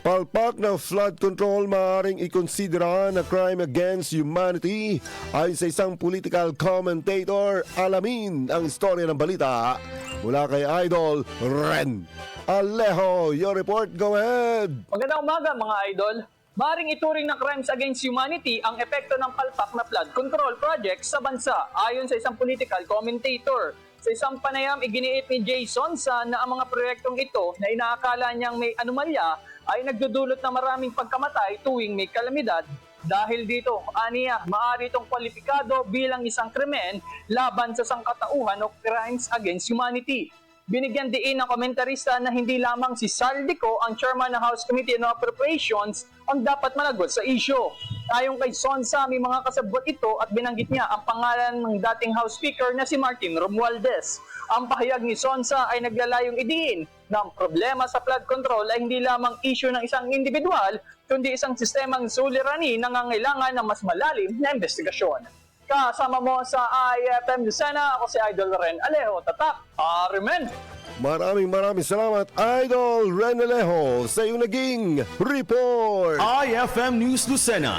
Palpak ng flood control maaaring ikonsidera na crime against humanity ayon sa isang political commentator. Alamin ang istorya ng balita mula kay Idol Ren. Alejo, your report, go ahead! Magandang umaga mga idol. Maring ituring na crimes against humanity ang epekto ng palpak na flood control project sa bansa ayon sa isang political commentator. Sa isang panayam, iginiit ni Jason sa na ang mga proyektong ito na inaakala niyang may anomalya ay nagdudulot ng maraming pagkamatay tuwing may kalamidad. Dahil dito, aniya, maaari itong kwalipikado bilang isang krimen laban sa sangkatauhan o crimes against humanity. Binigyan diin ng komentarista na hindi lamang si Saldico ang chairman ng House Committee on Appropriations ang dapat managot sa issue. Ayon kay Sonsa, may mga kasabot ito at binanggit niya ang pangalan ng dating House Speaker na si Martin Romualdez. Ang pahayag ni Sonsa ay naglalayong idiin na ang problema sa flood control ay hindi lamang issue ng isang individual, kundi isang sistemang suliranin na nangangailangan ng mas malalim na investigasyon. Kasama mo sa IFM Lucena, ako si Idol Ren Alejo, tatak, Arimen! Maraming maraming salamat, Idol Ren Alejo, sa iyong naging report! IFM News Lucena.